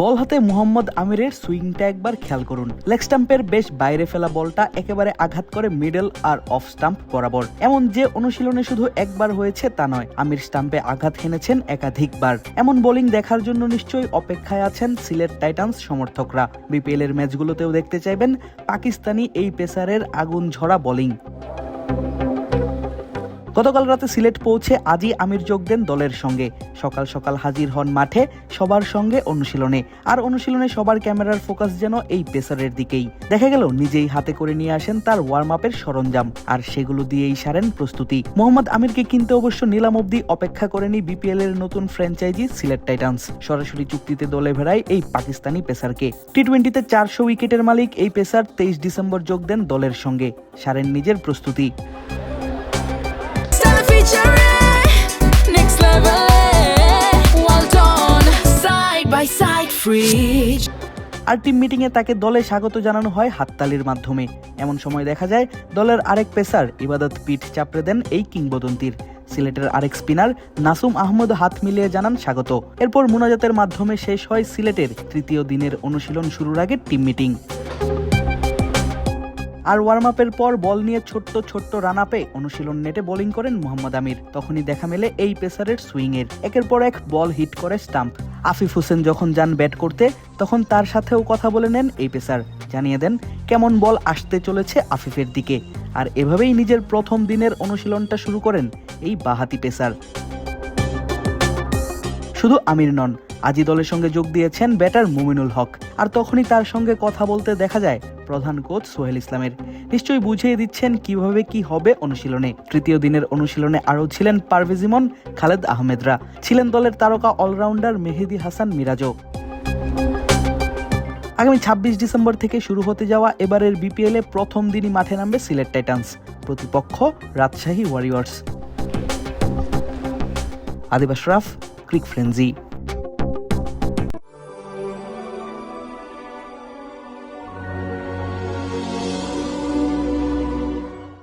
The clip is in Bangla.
বল হাতে মোহাম্মদ আমিরের সুইংটা একবার খেয়াল করুন। লেগ স্টাম্পের বেশ বাইরে ফেলা বলটা একেবারে আঘাত করে মিডল আর অফ স্টাম্প বরাবর। এমন যে অনুশীলনে শুধু একবার হয়েছে তা নয়, আমির স্টাম্পে আঘাত হেনেছেন একাধিকবার। এমন বোলিং দেখার জন্য নিশ্চয়ই অপেক্ষায় আছেন সিলেট টাইটান্স সমর্থকরা। বিপিএল এর ম্যাচগুলোতেও দেখতে চাইবেন পাকিস্তানি এই পেসারের আগুন ঝরা বোলিং। গতকাল রাতে সিলেট পৌঁছে আজই আমির যোগ দেন দলের সঙ্গে। সকাল সকাল হাজির হন মাঠে, সবার সঙ্গে অনুশীলনে। আর অনুশীলনে সবার ক্যামেরার ফোকাস যেন এই পেসারের দিকেই। দেখা গেল, নিজেই হাতে করে নিয়ে আসেন তার ওয়ার্ম আপের সরঞ্জাম। আর সেগুলো দিয়েই সারেন প্রস্তুতি। মোহাম্মদ আমিরকে কিনতে অবশ্য নিলাম অব্দি অপেক্ষা করেনি বিপিএল এর নতুন ফ্র্যাঞ্চাইজি সিলেট টাইটান্স। সরাসরি চুক্তিতে দলে ভেড়ায় এই পাকিস্তানি পেসারকে। টি টোয়েন্টিতে চারশো উইকেটের মালিক এই পেসার তেইশ ডিসেম্বর যোগ দেন দলের সঙ্গে। সারেন নিজের প্রস্তুতি। আর টিম মিটিংয়ে তাকে দলে স্বাগত জানানো হয় হাততালির মাধ্যমে। এমন সময় দেখা যায়, দলের আরেক পেসার, ইবাদত পিঠ চাপড়ে দেন এই কিংবদন্তির। সিলেটের আরেক স্পিনার, নাসুম আহমদ হাত মিলিয়ে জানান স্বাগত। এরপর মোনাজাতের মাধ্যমে শেষ হয় সিলেটের তৃতীয় দিনের অনুশীলন শুরুর আগে টিম মিটিং। আর ওয়ার্ম আপের পর বল নিয়ে ছোট্ট ছোট্ট রান আপে অনুশীলন নেটে বোলিং করেন মোহাম্মদ আমির। তখনই দেখা মেলে এই পেসারের সুইং এর একের পর এক বল হিট করে স্টাম্প আফিফ হোসেন যখন যান ব্যাট করতে, তখন তার সাথেও কথা বলে নেন এই পেসার। জানিয়ে দেন, কেমন বল আসতে চলেছে আফিফের দিকে? আর এভাবেই নিজের প্রথম দিনের অনুশীলনটা শুরু করেন এই বাহাতি পেসার। শুধু আমির নন আজই দলের সঙ্গে যোগ দিয়েছেন ব্যাটার মুমিনুল হক। আর তখনই তার সঙ্গে কথা বলতে দেখা যায় প্রধান কোচ সোহেল ইসলামের। নিশ্চয়ই বুঝিয়ে দিচ্ছেন কীভাবে কি হবে অনুশীলনে। তৃতীয় দিনের অনুশীলনে আরও ছিলেন পারভেজ ইমন, খালেদ আহমেদরা। ছিলেন দলের তারকা অলরাউন্ডার মেহেদি হাসান মিরাজও। আগামী ছাব্বিশ ডিসেম্বর থেকে শুরু হতে যাওয়া এবারের বিপিএল প্রথম দিনই মাঠে নামবে সিলেট টাইটান্স। প্রতিপক্ষ রাজশাহী ওয়ারিয়র্স। আদিবাস রাফ, ক্রিক ফ্রেন্জি